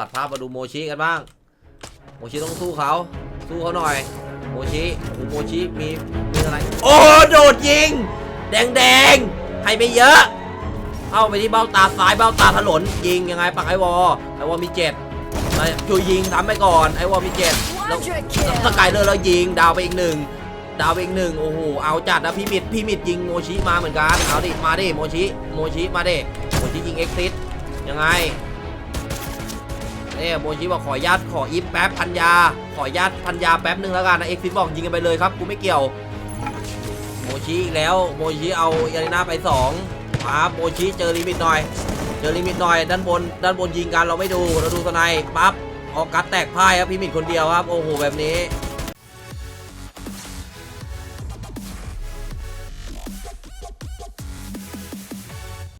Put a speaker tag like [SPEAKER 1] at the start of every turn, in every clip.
[SPEAKER 1] ตัดภาพมาดูโมชิกันบ้าง โมชิต้องสู้เขา สู้เขาหน่อย โมชิโอ้โหโมชิมีมีอะไร โอ้โดดยิง แดงแดงให้ไปเยอะเข้าไปที่เบ้าตาซ้ายเบ้าตาถลนยิงยังไงปักไอวอไอวอมีเจ็ดมาช่วยยิงทำไปก่อนไอวอมีเจ็ดแล้วสกายเลอร์แล้วยิงดาวไปอีกหนึ่งดาวไปอีกหนึ่งโอ้โหเอาจัดนะพี่มิดพี่มิดยิงโมชิมาเหมือนกันเอาดิมาดิโมชิโมชิมาดิโมชิยิงเอ็กซิสยังไง เนี่ยโมชิบอกขอญาตขออีฟแป๊บพันยา ขอญาตพันยาแป๊บหนึ่งแล้วกันนะเอ็กซิสบอกยิงกันไปเลยครับกูไม่เกี่ยว โมชิอีกแล้วโมชิเอายาริน่าไปสองมาโมชิเจอลิมิตหน่อย เจอลิมิตหน่อยด้านบนด้านบนยิงกันเราไม่ดูเราดูสไนป์ปั๊บออกกัดแตกพ่ายครับพี่มิดคนเดียวครับโอ้โหแบบนี้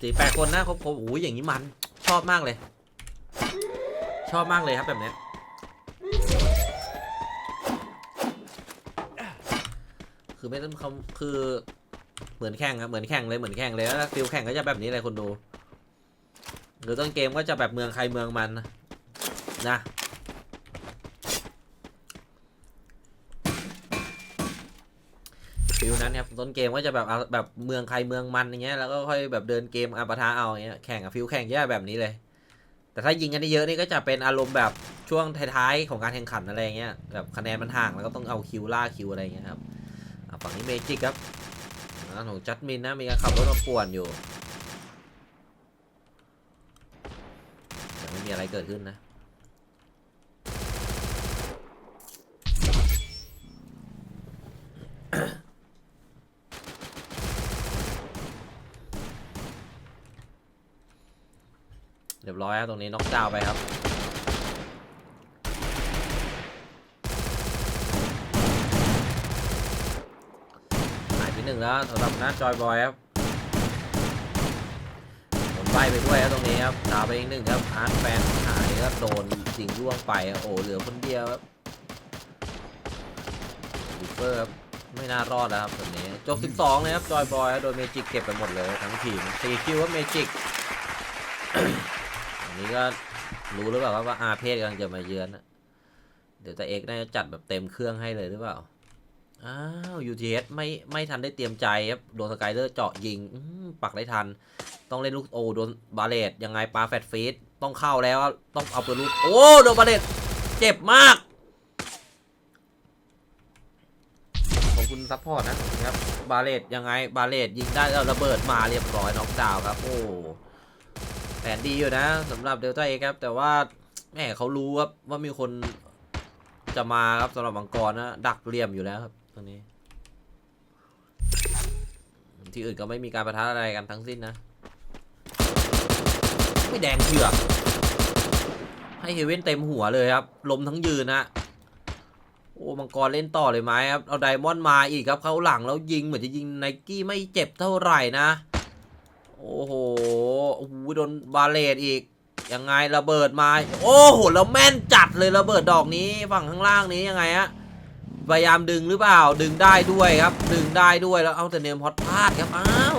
[SPEAKER 1] สี่แปดคนนะครบครบโอ้ยอย่างนี้มันชอบมากเลย ชอบมากเลยครับแบบเนี้ยคือไม่ต้องคำคือเหมือนแข่งอะเหมือนแข่งเลยเหมือนแข่งเลยแล้วฟิลแข่งก็จะแบบนี้เลยคนดูหรือต้นเกมก็จะแบบเมืองใครเมืองมันนะฟิลนั้นครับต้นเกมก็จะแบบเอาแบบเมืองใครเมืองมันอย่างเงี้ยแล้วก็ค่อยแบบเดินเกมอาปะทะเอาอย่างเงี้ยแข่งกับฟิลแข่งแย่แบบนี้เลย แต่ถ้ายิงกันได้เยอะนี่ก็จะเป็นอารมณ์แบบช่วงท้ายๆของการแข่งขันอะไรเงี้ยแบบคะแนนมันห่างแล้วก็ต้องเอาคิวล่าคิวอะไรเงี้ยครับฝั่งนี้เมจิกครับด้านของจัดมินนะมีการขับรถมาป่วนอยู่ยังไม่มีอะไรเกิดขึ้นนะ เรียบร้อยครับตรงนี้น็อกดาวไปครับ หายไปหนึ่งแล้วสำหรับหน้าจอยบอยครับโดนใบไปด้วยครับตรงนี้ครับดาวไปอีกหนึ่งครับอาร์ตแฟนหายครับโดนสิงร่วงไปโอ้เหลือคนเดียวครับบูเฟอร์ครับไม่น่ารอดแล้วครับแบบนี้จบ 12 เลยครับ จอยบอย โดนเมจิกเก็บไปหมดเลยทั้งทีม4คิวว่าเมจิก อันนี้ก็รู้หรือเปล่าว่าอาเพศกำลังจะมาเยือนนะเดี๋ยวแต่เอกน่าจะจัดแบบเต็มเครื่องให้เลยหรือเปล่า อ้าว UTS ไม่ไม่ทันได้เตรียมใจครับ โดนสกายเลอร์เจาะยิงปักได้ทัน ต้องเล่นลูกโอโดนบาเลตยังไงปาแฟตฟีดต้องเข้าแล้วต้องเอาปืนลูก โอ้โดนบาเลตเจ็บมากขอบคุณซัพพอร์ตนะครับ บาเลตยังไงบาเลตยิงได้แล้วระเบิดมาเรียบร้อยน็อกดาวน์ครับ โอ้ แผนดีอยู่นะสำหรับเดลต้าเอครับ แต่ว่าแหมเขารู้ครับว่ามีคนจะมาครับสำหรับมังกรนะ ดักเหลี่ยมอยู่แล้วครับตรงนี้ ที่อื่นก็ไม่มีการประทะอะไรกันทั้งสิ้นนะไม่แดงเถือให้เฮเว่นเต็มหัวเลยครับลมทั้งยืนนะโอ้มังกรเล่นต่อเลยไหมครับเอาไดมอนด์มาอีกครับเขาหลังแล้วยิงเหมือนจะยิงไนกี้ไม่เจ็บเท่าไหร่นะ โอ้โหโอ้โหโดนบาเลตอีก ยังไงระเบิดมา โอ้โหแล้วแม่นจัดเลยระเบิดดอกนี้ฝั่งข้างล่างนี้ยังไงฮะ พยายามดึงหรือเปล่า ดึงได้ด้วยครับ ดึงได้ด้วยแล้วเอาแต่เนมพอดพลาดครับ อ้าว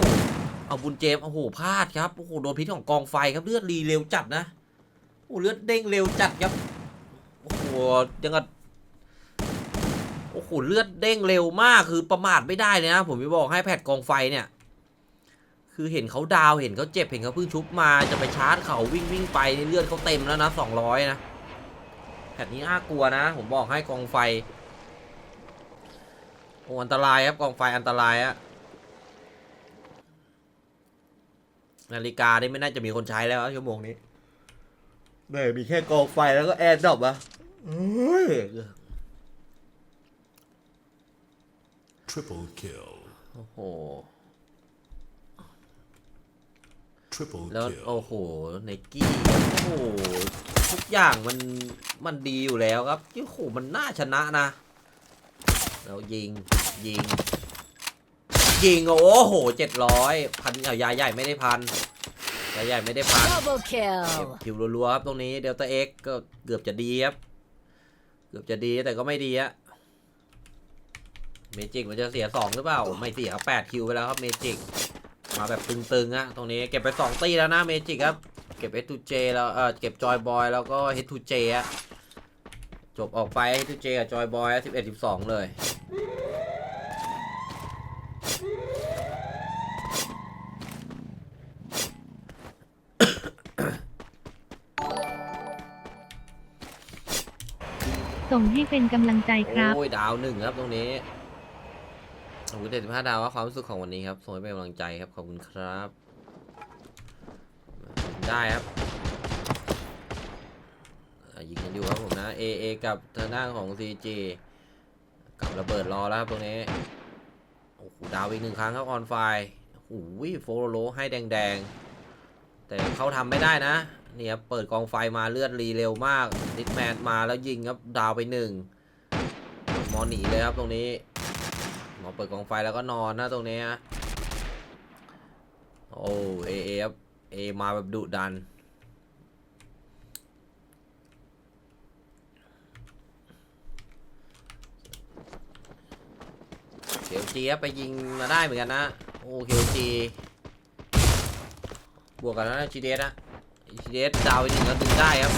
[SPEAKER 1] เอาบุญเจมส์โอ้โหพลาดครับ โอ้โหโดนพิษของกองไฟครับเลือดรีเร็วจัดนะ โอ้โเลือดเด้งเร็วจัดครับ โอ้โหยังกับโอ้โหเลือดเด้งเร็วมากคือประมาทไม่ได้เลยนะ ผมจะบอกให้แพทกองไฟเนี่ย คือเห็นเขาดาวน์เห็นเขาเจ็บเห็นเขาเพิ่งชุบมาจะไปชาร์จเขาวิ่งวิ่งไปนี่เลือดเขาเต็มแล้วนะสองร้อยนะแพทนี้น่ากลัวนะ ผมบอกให้กองไฟโอ้อันตรายครับกองไฟอันตรายอะนาฬิกานี่ไม่น่าจะมีคนใช้แล้วครับชั่วโมงนี้เม่มีแค่กองไฟแล้วก็แอร์ดรอปอะเอ้ย
[SPEAKER 2] Triple kill.
[SPEAKER 1] โอ้โห
[SPEAKER 2] Triple
[SPEAKER 1] แล้ว
[SPEAKER 2] kill.
[SPEAKER 1] โอ้โหไนกี้โอ้โหทุกอย่างมันมันดีอยู่แล้วครับโอ้โหมันน่าชนะนะ แล้วยิงยิง ยิงโอ้โหเจ็ดร้อยพันเอายาใหญ่ไม่ได้พันยาใหญ่ไม่ได้พัน
[SPEAKER 3] Double
[SPEAKER 1] เก็บ
[SPEAKER 3] kill.
[SPEAKER 1] คิวรัวๆครับตรงนี้เดลต้าเอ็กก็เกือบจะดีครับ เกือบจะดีแต่ก็ไม่ดีอะเมจิกมันจะเสียสองหรือเปล่า ไม่เสียครับแปดคิวไปแล้วครับเมจิก มาแบบตึงๆอะตรงนี้เก็บไปสองตีแล้วนะเมจิกครับ เก็บ S2J แล้วเออเก็บจอยบอยแล้วก็ H2J อะจบออกไป H2J กับจอยบอยสิบเอ็ดสิบสองเลย
[SPEAKER 3] ส่งให้เป็นกำลังใจครับ
[SPEAKER 1] โอ้ย ดาวหนึ่งครับตรงนี้ โอ้โหเจ็ดสิบห้าดาวว่าความรู้สึกของวันนี้ครับส่งให้เป็นกำลังใจครับ ขอบคุณครับ ได้ครับยิงกันอยู่ครับผมนะ A A กับทางด้านของ CG กับระเบิดรอแล้วครับตรงนี้ โอ้โห ดาวอีกหนึ่งครั้งครับ ออนไฟโอ้โหโฟโลให้แดงๆ แต่เขาทำไม่ได้นะเนี่ยครับเปิดกองไฟมาเลือดรีเร็วมากดิสแมนมาแล้วยิงครับ ดาวไปหนึ่งมอหนีเลยครับตรงนี้ หมอเปิดกองไฟแล้วก็นอนนะตรงนี้ฮะโอ้เอเอครับเอมาแบบดุดัน เขียวจีไปยิงมาได้เหมือนกันนะ โอ้เขียวจี บวกกันแล้วนะจีเดสนะจีเดสดาวไปหนึ่งแล้วดึงได้ครับ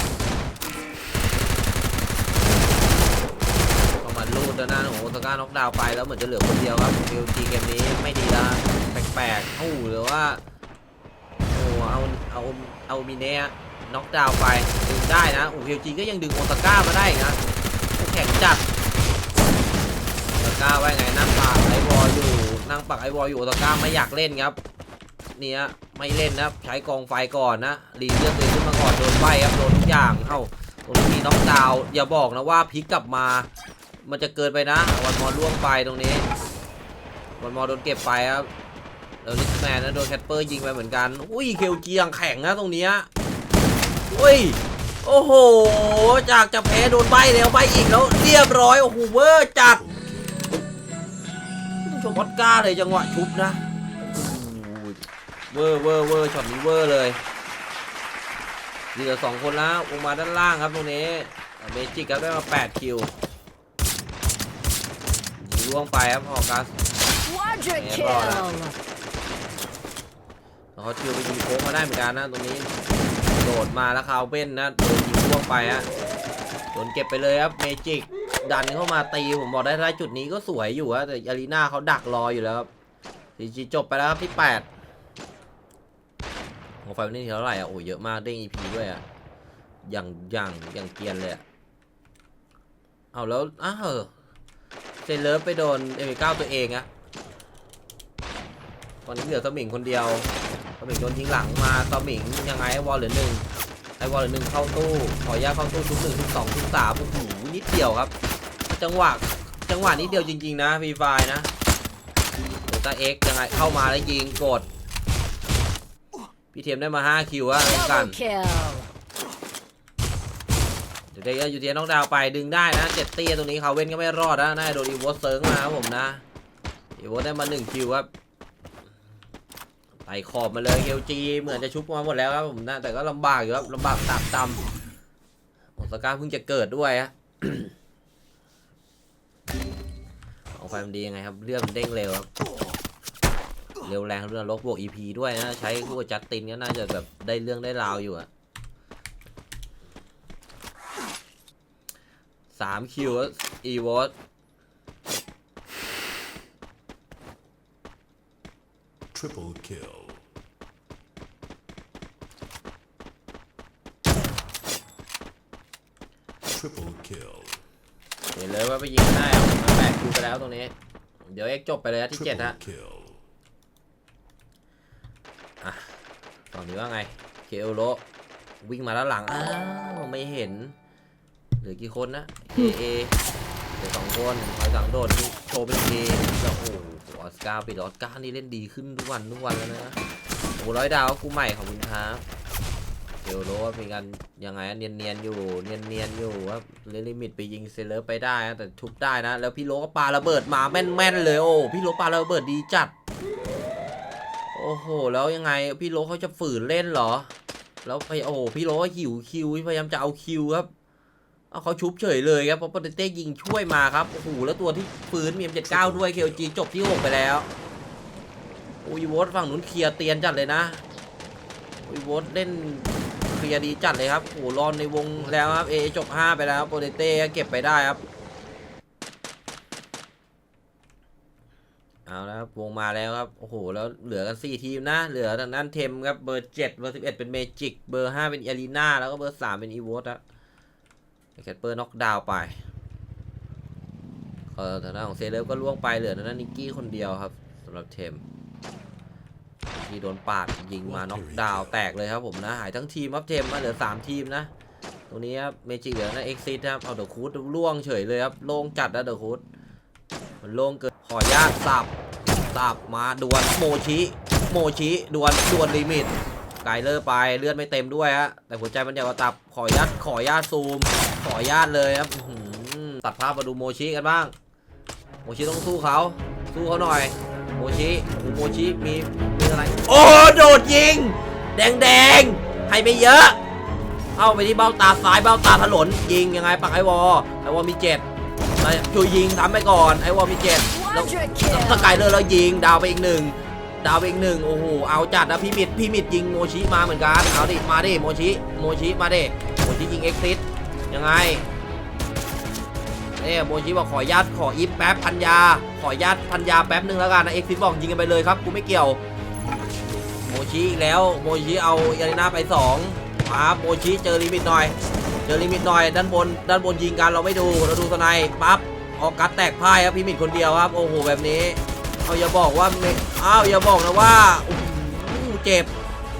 [SPEAKER 1] เข้ามาลูดด้านของโอซาก้าน็อกดาวน์ไปแล้วเหมือนจะเหลือคนเดียวครับเขียวจีเกมนี้ไม่ดีละแปลกๆโอ้หรือว่าโอ้เอาเอาเอามิเนะน็อกดาวน์ไปดึงได้นะโอ้เขียวจีก็ยังดึงโอซาก้ามาได้นะแข็งจัดโอตาก้าว่าไงนั่งปักไอวอลอยู่นั่งปักไอวอลอยู่โอตาก้าไม่อยากเล่นครับเนี่ยไม่เล่นนะใช้กองไฟก่อนนะรีเลือดตัวเองขึ้นมาก่อนโดนไฟครับโดนทุกอย่างเอ้าตรงนี้มีน็อกดาวอย่าบอกนะว่าพลิกกลับมา มันจะเกินไปนะ วันมอล่วงไปตรงนี้ วันมอโดนเก็บไปครับแล้วลิสแมนนะโดนแคทเปอร์ยิงไปเหมือนกัน อุ้ยเคลเจียงแข็งนะตรงนี้อุ้ย โอ้โห จากจะแพ้โดนใบแล้วใบอีกแล้ว เรียบร้อยโอ้โหเวอร์จัดชมวอดก้าเลยจังหวะชุบนะเวอร์เวอร์เวอร์ช็อตนี้เวอร์เลยเหลือสองคนแล้วลงมาด้านล่างครับตรงนี้เมจิกครับได้มา 8 คิว ล่วงไปครับออกัส
[SPEAKER 4] Quadra kill!
[SPEAKER 1] เขาชิวไปยิงโค้งมาได้เหมือนกันนะตรงนี้ โดดมาแล้วคาวเบ้นนะโดนยิงล่วงไปฮะโดนเก็บไปเลยครับเมจิกดันเข้ามาตีผมบอกได้ถ้าจุดนี้ก็สวยอยู่ฮะแต่อารีนาเขาดักรออยู่แล้วครับซีจีจบไปแล้วครับที่8โอ้ไฟมันนี่เท่าไหร่อะโอ้เยอะมากเด้ง EP ด้วยอะอย่างอย่างอย่างเกียนเลยอะเอาแล้วอ้าว เซเลอร์ไปโดนเอเมก้าตัวเองอะตอนนี้เหลือสมิงคนเดียวสมิงโดนยิงหลังมาสมิงยังไงไอวอลเหลือหนึ่งไอวอลเหลือหนึ่งเข้าตู้ขออนุญาตเข้าตู้ชุดหนึ่งชุดสองชุดสามโอ้โหนิดเดียวครับ จังหวะจังหวะนิดเดียวจริง ๆ นะฟีไฟนะโดต้าเอ็กยังไงเข้ามาแล้วยิงกดพี่เทียมได้มา 5 คิวอะกัน เดี๋ยวยูเทียนน้องดาวไปดึงได้นะเจ็ดเตีตรงนี้เขาเว้นก็ไม่รอดนะน่าโดนอีโวสเซิร์งมาครับผมนะอีโวสได้มา1คิวครับไต่ขอบมาเลยเอลจีเหมือนจะชุบมาหมดแล้วครับผมนะแต่ก็ลำบากอยู่ครับลำบากตับตำโอสก้าเพิ่งจะเกิดด้วยฮะเอาไฟมันดียังไงครับเลือดเด้งเร็วครับเร็วแรงเรื่องลบบวก EP ด้วยนะใช้คู่จัสตินก็น่าจะแบบได้เรื่องได้ราวอยู่อะ สามคิวอีวอส
[SPEAKER 2] Triple kill. Triple kill.
[SPEAKER 1] เห็นเลยว่าไปยิงได้เอามาแปดคิวไปแล้วตรงนี้ เดี๋ยวเอ็กจบไปเลยนะที่เจ็ด
[SPEAKER 2] Triple
[SPEAKER 1] ฮะ
[SPEAKER 2] kill.
[SPEAKER 1] ตอนนี้ว่าไง เคโอโรวิ่งมาด้านหลัง อ้าว ไม่เห็น เหลือกี่คนนะ เอเอเหลือสองคนถอยหลังโดดโชว์เป็นทีแล้วโอ้โหออสการ์ปิดออสการ์นี่เล่นดีขึ้นทุกวันทุกวันแล้วนะโอ้ร้อยดาวกูใหม่ขอบคุณครับเคโอโรเป็นกันยังไงเนียนเนียนอยู่เนียนเนียนอยู่ว่าเลลิมิตไปยิงเซเลอร์ไปได้นะแต่ทุบได้นะ แล้วพี่โลก็ปาระเบิดมาแม่นแม่นๆเลยโอ้พี่โลปาระเบิดดีจัด โอ้โห แล้วยังไงพี่โลเขาจะฝืนเล่นเหรอ แล้วพยโอ้พี่โลก็หิวคิวพยายามจะเอาคิวครับ เอาเขาชุบเฉยเลยครับเพราะปเตเต้ยิงช่วยมาครับโอ้โหแล้วตัวที่ฟื้นมีเอ็มเจ็ดเก้าด้วยเคลจีจบที่หกไปแล้วโอ้ยโวตฝั่งนู้นเคลียร์เตียนจัดเลยนะโอ้ยโวตเล่นเคลียร์ดีจัดเลยครับโอ้โหรอนในวงแล้วครับเอจบ5ไปแล้วโปเตเต้เก็บไปได้ครับเอาแล้วครับวงมาแล้วครับ โอ้โห แล้วเหลือกัน 4 ทีมนะ เหลือทางด้านเทมครับ เบอร์ 7 เบอร์ 11 เป็นเมจิก เบอร์ 5 เป็นเอลีน่าแล้วก็เบอร์ 3 เป็นอีวอตอะ แคทเปอร์น็อกดาวไปเออทางด้านของเซเลฟก็ล่วงไปเหลือทางด้านนิกกี้คนเดียวครับสำหรับเทมที่โดนปาดยิงมาน็อกดาวแตกเลยครับผมนะ หายทั้งทีมครับเทมมาเหลือ 3 ทีมนะ ตรงนี้ครับเมจิกเหลือนะเอ็กซิสครับเอาเดอะคูดล่วงเฉยเลยครับโล่งจัดนะเดอะคูดมันโล่งเกินขออนุญาตสับสับมาดวลโมชิ โมชิดวลดวลลิมิต ไกลเลอร์ไปเลือดไม่เต็มด้วยฮะแต่หัวใจมันใหญ่กว่าตับขอญาตขอญาตซูม ขอญาตเลยครับตัดภาพมาดูโมชิกันบ้าง โมชิต้องสู้เขาสู้เขาหน่อย โมชิโอ้โมชิมีมีอะไร โอ้โดดยิง แดงแดงให้ไปเยอะเข้าไปที่เบ้าตาซ้ายเบ้าตาถลนยิงยังไงปักไอวอไอวอมีเจ็ดช่วยยิงทำไปก่อนไอวอมีเจ็ดแล้วแล้วสกายเลอร์แล้วยิงดาวไปอีกหนึ่ง ดาวไปอีกหนึ่งโอ้โหเอาจัดนะพี่มิดพี่มิดยิงโมชิมาเหมือนกันเอาดิมาดิโมชิโมชิมาดิโมชิยิงเอ็กซิสยังไงเนี่ยโมชิบอกขอญาตขออีฟแป๊บพันยา ขอญาตพันยาแป๊บหนึ่งแล้วกันนะเอ็กซิสบอกยิงกันไปเลยครับกูไม่เกี่ยวโมชิอีกแล้วโมชิเอายาริน่าไปสองมาโมชิเจอลิมิตหน่อยเจอลิมิตหน่อยด้านบนด้านบนยิงกันเราไม่ดูเราดูสไนป์ปั๊บออกกัดแตกพ่ายครับพี่มิดคนเดียวครับโอ้โหแบบนี้ เอาอย่าบอกว่าไม่อ้าวอย่าบอกนะว่าโอ้เจ็บ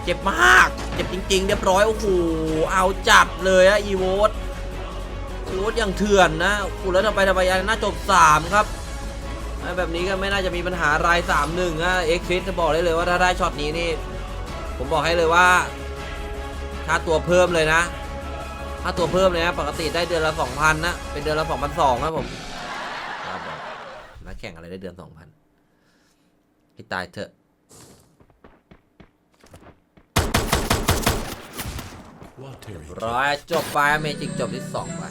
[SPEAKER 1] เจ็บมาก เจ็บจริง ๆ เรียบร้อยโอ้โหเอาจัดเลยอะอีโวตอีโวตอย่างเถื่อนนะโอ้โหแล้วทำไปทำไปยาริน่าจบสามครับแบบนี้ก็ไม่น่าจะมีปัญหารายสามหนึ่งอะเอ็กซิสจะบอกได้เลยว่าถ้าได้ช็อตนี้นี่ ผมบอกให้เลยว่าค่าตัวเพิ่มเลยนะค่าตัวเพิ่มเลยนะปกติได้เดือนละสองพันนะเป็นเดือนละสองพันสองครับผมมนักแข่งอะไรได้เดือนสองพัน ให้ตายเถอะ
[SPEAKER 2] Quateri
[SPEAKER 1] ร้อยจบไปเมจิกจบที่สองไป